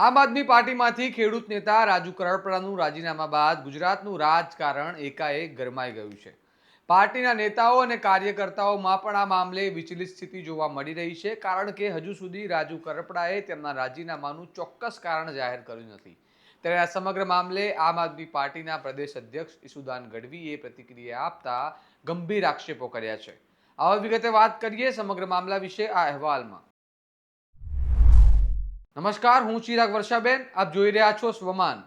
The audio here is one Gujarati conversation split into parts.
આમ આદમી પાર્ટીમાંથી ખેડૂત નેતા રાજુ કરપડાનું રાજીનામા બાદ ગુજરાતનું રાજકારણ એકાએક ગરમાઈ ગયું છે. પાર્ટીના નેતાઓ અને કાર્યકર્તાઓમાં પણ આ મામલે વિચલિત સ્થિતિ જોવા મળી રહી છે, કારણ કે હજુ સુધી રાજુ કરપડાએ તેમના રાજીનામાનું ચોક્કસ કારણ જાહેર કર્યું નથી. ત્યારે આ સમગ્ર મામલે આમ આદમી પાર્ટીના પ્રદેશ અધ્યક્ષ ઈસુદાન ગઢવીએ પ્રતિક્રિયા આપતા ગંભીર આક્ષેપો કર્યા છે. આવા વિગતે વાત કરીએ સમગ્ર મામલા વિશે આ અહેવાલમાં. નમસ્કાર, હું ચિરાગ વર્ષાબેન, આપ જોઈ રહ્યા છો સ્વમાન.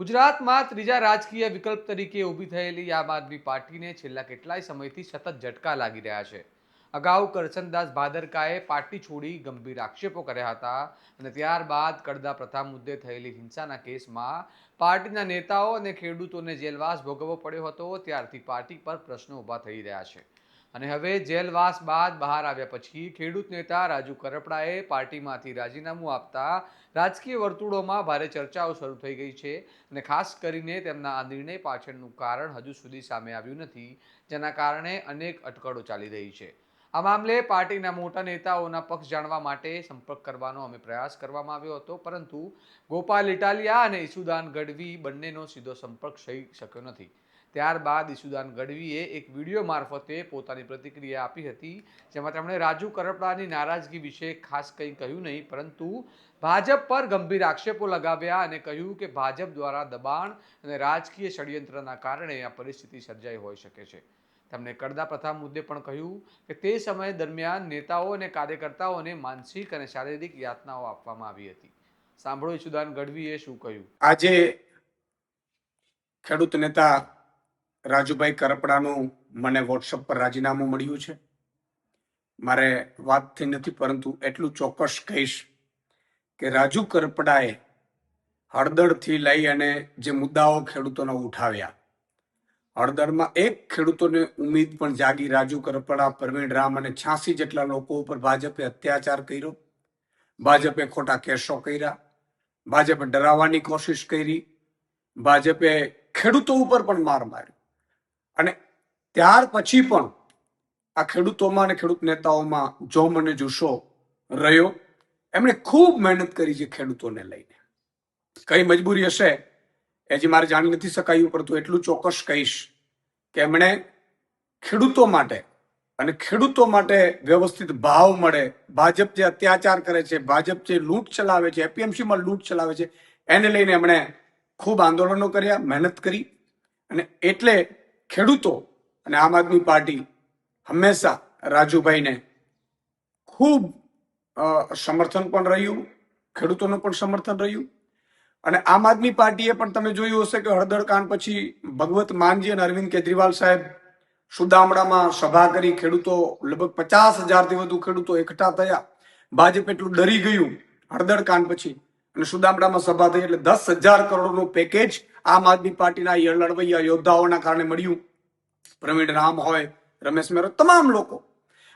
ગુજરાતમાં ત્રીજા રાજકીય વિકલ્પ તરીકે ઊભી થયેલી આમ આદમી પાર્ટીને છેલ્લા કેટલાય સમયથી સતત ઝટકા લાગી રહ્યા છે. અગાઉ કરસનદાસ ભાદરકાએ પાર્ટી છોડી ગંભીર આક્ષેપો કર્યા હતા અને ત્યારબાદ કડદા પ્રથા મુદ્દે થયેલી હિંસાના કેસમાં પાર્ટીના નેતાઓ અને ખેડૂતોને જેલવાસ ભોગવવો પડ્યો હતો. ત્યારથી પાર્ટી પર પ્રશ્નો ઊભા થઈ રહ્યા છે. અને હવે જેલવાસ બાદ બહાર આવ્યા પછી ખેડૂત નેતા રાજુ કરપડાએ પાર્ટીમાંથી રાજીનામું આપતા રાજકીય વર્તુળોમાં ભારે ચર્ચાઓ શરૂ થઈ ગઈ છે અને ખાસ કરીને તેમના આ નિર્ણય પાછળનું કારણ હજુ સુધી સામે આવ્યું નથી, જેના કારણે અનેક અટકળો ચાલી રહી છે. આ મામલે પાર્ટીના મોટા નેતાઓના પક્ષ જાણવા માટે સંપર્ક કરવાનો અમે પ્રયાસ કરવામાં આવ્યો હતો, પરંતુ ગોપાલ ઇટાલિયા અને ઈસુદાન ગઢવી બંનેનો સીધો સંપર્ક થઈ શક્યો નથી. ત્યારબાદ ઈશુદાન ગઢવીએ એક વીડિયો મારફતે પોતાની પ્રતિક્રિયા આપી હતી, જેમાં તેમણે રાજુ કરપડાની નારાજગી વિશે ખાસ કંઈ કહ્યું નહીં, પરંતુ ભાજપ પર ગંભીર આક્ષેપો લગાવ્યા અને કહ્યું કે ભાજપ દ્વારા દબાણ અને રાજકીય ષડયંત્રના કારણે આ પરિસ્થિતિ સર્જાઈ હોઈ શકે છે. તેમણે કરદા પ્રથા મુદ્દે પણ કહ્યું કે તે સમય દરમિયાન નેતાઓ અને કાર્યકર્તાઓને માનસિક અને શારીરિક યાતનાઓ આપવામાં આવી હતી. સાંભળો ઈશુદાન ગઢવીએ શું કહ્યું? આજે ખેડૂત નેતા રાજુભાઈ કરપડાનું મને વોટ્સઅપ પર રાજીનામું મળ્યું છે. મારે વાતથી નથી, પરંતુ એટલું ચોક્કસ કહીશ કે રાજુ કરપડાએ હળદરથી લઈ અને જે મુદ્દાઓ ખેડૂતોને ઉઠાવ્યા. હળદરમાં એક ખેડૂતોને ઉમેદ પણ જાગી રાજુ કરપડા, પ્રવીણ રામ અને છ્યાસી જેટલા લોકો ઉપર ભાજપે અત્યાચાર કર્યો. ભાજપે ખોટા કેસો કર્યા. ભાજપે ડરાવવાની કોશિશ કરી. ભાજપે ખેડૂતો ઉપર પણ માર માર્યો. અને ત્યાર પછી પણ આ ખેડૂતોમાં અને ખેડૂત નેતાઓમાં જોમ અને જુસ્સો રહ્યો. એમણે ખૂબ મહેનત કરી છે ખેડૂતોને લઈને. કઈ મજબૂરી હશે એ જે મારે જાણી નથી શકાયું, પરંતુ એટલું ચોક્કસ કહીશ કે એમણે ખેડૂતો માટે અને ખેડૂતો માટે વ્યવસ્થિત ભાવ મળે. ભાજપ જે અત્યાચાર કરે છે, ભાજપ જે લૂંટ ચલાવે છે, એપીએમસીમાં લૂંટ ચલાવે છે, એને લઈને એમણે ખૂબ આંદોલનો કર્યા, મહેનત કરી. અને એટલે ખેડૂતો અને આમ આદમી પાર્ટી હંમેશા રાજુભાઈને ખૂબ સમર્થન પણ રહ્યું, ખેડૂતોનું પણ સમર્થન રહ્યું. અને આમ આદમી પાર્ટીએ પણ તમે જોયું હશે કે હળદળ કાંડ પછી ભગવત માનજી અને અરવિંદ કેજરીવાલ સાહેબ સુદામડામાં સભા કરી ખેડૂતો લગભગ પચાસ હજારથી વધુ ખેડૂતો એકઠા થયા. ભાજપ એટલું ડરી ગયું હળદર કાંડ પછી અને સુદામડામાં સભા થઈ એટલે દસ હજાર કરોડનું પેકેજ આમ આદમી પાર્ટીના લડવૈયા યોદ્ધાઓના કારણે મળ્યું. પ્રવીણ રામ હોય, રમેશ મેરો તમામ લોકો.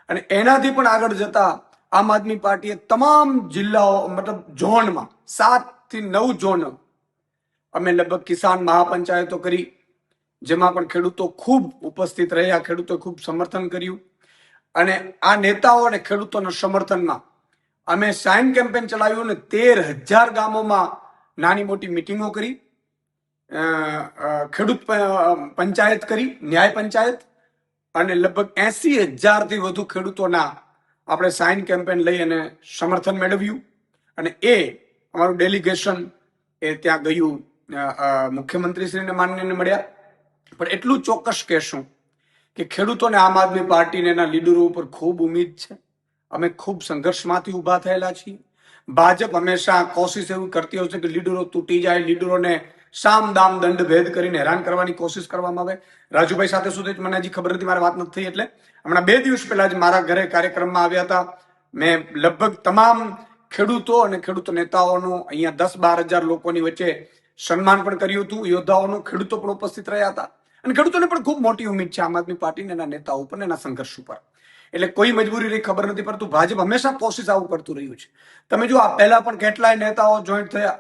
અને એનાથી પણ આગળ જતા આમ આદમી પાર્ટીએ તમામ જિલ્લાઓ, મતલબ ઝોનમાં સાતથી નવ ઝોન અમે લગભગ કિસાન મહાપંચાયતો કરી, જેમાં પણ ખેડૂતો ખૂબ ઉપસ્થિત રહ્યા, ખેડૂતોએ ખૂબ સમર્થન કર્યું. અને આ નેતાઓ અને ખેડૂતોના સમર્થનમાં અમે સાઇન કેમ્પેન ચલાવ્યું અને તેર હજાર ગામોમાં નાની મોટી મિટિંગો કરી. ખેડૂત પંચાયત કરી, ન્યાય પંચાયત, અને લગભગ એસી હજારથી વધુ ખેડૂતોના આપણે સાઇન કેમ્પેન લઈ અને સમર્થન મેળવ્યું. અને એ અમારું ડેલિગેશન એ ત્યાં ગયું મુખ્યમંત્રીશ્રીને માનનીયને મળ્યા. પણ એટલું ચોક્કસ કહેશું કે ખેડૂતોને આમ આદમી પાર્ટીને એના લીડરો ઉપર ખૂબ ઉમેદ છે. અમે ખૂબ સંઘર્ષમાંથી ઊભા થયેલા છીએ. ભાજપ હંમેશા કોશિશ એવું કરતી હોય છે કે લીડરો તૂટી જાય, લીડરોને સામ દામ દંડ ભેદ કરીને હેરાન કરવાની કોશિશ કરવામાં આવે. રાજુભાઈ સાથે સુધી મને હજી ખબર નથી, મારી વાત નથી એટલે. હમણાં બે દિવસ પહેલા જ મારા ઘરે કાર્યક્રમમાં આવ્યા હતા. મેં લગભગ તમામ ખેડૂતો અને ખેડૂત નેતાઓનું અહીંયા દસ બાર હજાર લોકોની વચ્ચે સન્માન પણ કર્યું હતું. યોદ્ધાઓનું ખેડૂતો પણ ઉપસ્થિત રહ્યા હતા. અને ખેડૂતોને પણ ખૂબ મોટી ઉમેદ છે આમ આદમી પાર્ટીને એના નેતાઓ ઉપર એના સંઘર્ષ ઉપર. એટલે કોઈ મજબૂરી રહી ખબર નથી પરંતુ ભાજપ હંમેશા કોશિશ આવું કરતું રહ્યું છે. તમે જો આ પહેલા પણ કેટલાય નેતાઓ જોઈન્ટ થયા.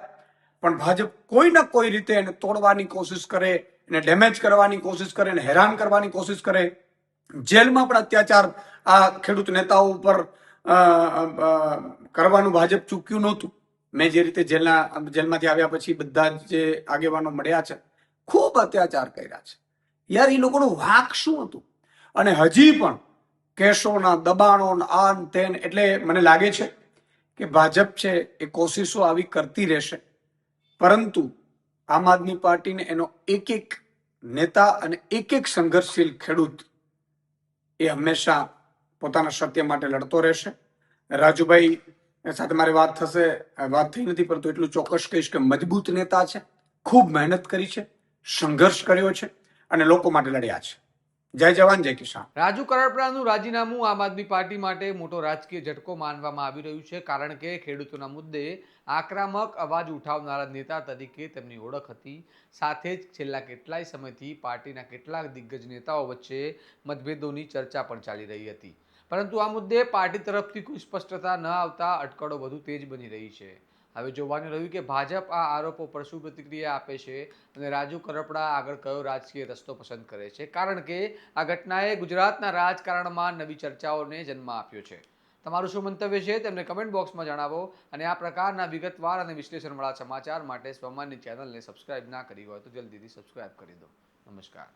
પણ ભાજપ કોઈ ના કોઈ રીતે એને તોડવાની કોશિશ કરે, એને ડેમેજ કરવાની કોશિશ કરે, એને હેરાન કરવાની કોશિશ કરે. જેલમાં પણ અત્યાચાર આ ખેડૂત નેતાઓ ઉપર કરવાનું ભાજપ ચૂક્યું નહોતું. મેં જે રીતે જેલના, જેલમાંથી આવ્યા પછી બધા જે આગેવાનો મળ્યા છે, ખૂબ અત્યાચાર કર્યા છે. યાર એ લોકોનું વાક શું હતું? અને હજી પણ કેસોના દબાણો આન તેન એટલે મને લાગે છે કે ભાજપ છે એ કોશિશો આવી કરતી રહેશે. પરંતુ આમ આદમી પાર્ટીને એનો એક એક નેતા અને એક એક સંઘર્ષશીલ ખેડૂત એ હંમેશા પોતાના સત્ય માટે લડતો રહેશે. રાજુભાઈ સાથે મારી વાત થશે વાત થઈ નથી, પરંતુ એટલું ચોક્કસ કહીશ કે મજબૂત નેતા છે, ખૂબ મહેનત કરી છે, સંઘર્ષ કર્યો છે અને લોકો માટે લડ્યા છે. જય જવાન, જય કિસાન. રાજુ કરપડાનું રાજીનામું આમ આદમી પાર્ટી માટે મોટો રાજકીય ઝટકો માનવામાં આવી રહ્યું છે, કારણ કે ખેડૂતોના મુદ્દે આક્રમક અવાજ ઉઠાવનારા નેતા તરીકે તેમની ઓળખ હતી. સાથે જ છેલ્લા કેટલાય સમયથી પાર્ટીના કેટલાક દિગ્ગજ નેતાઓ વચ્ચે મતભેદોની ચર્ચા પણ ચાલી રહી હતી. પરંતુ આ મુદ્દે પાર્ટી તરફથી કોઈ સ્પષ્ટતા ન આવતા અટકળો વધુ તેજ બની રહી છે. હવે જોવાનું રહ્યું કે ભાજપ આ આરોપો પર શું પ્રતિક્રિયા આપે છે અને રાજુ કરપડા આગળ કયો રાજકીય રસ્તો પસંદ કરે છે? કારણ કે આ ઘટનાએ ગુજરાતના રાજકારણમાં નવી ચર્ચાઓને જન્મ આપ્યો છે. તમારું શું મંતવ્ય છે તેમને કમેન્ટ બોક્સમાં જણાવો અને આ પ્રકારના વિગતવાર અને વિશ્લેષણવાળા સમાચાર માટે સ્વમાનની ચેનલને સબસ્ક્રાઇબ ના કરી હોય તો જલ્દીથી સબસ્ક્રાઇબ કરી દો. નમસ્કાર.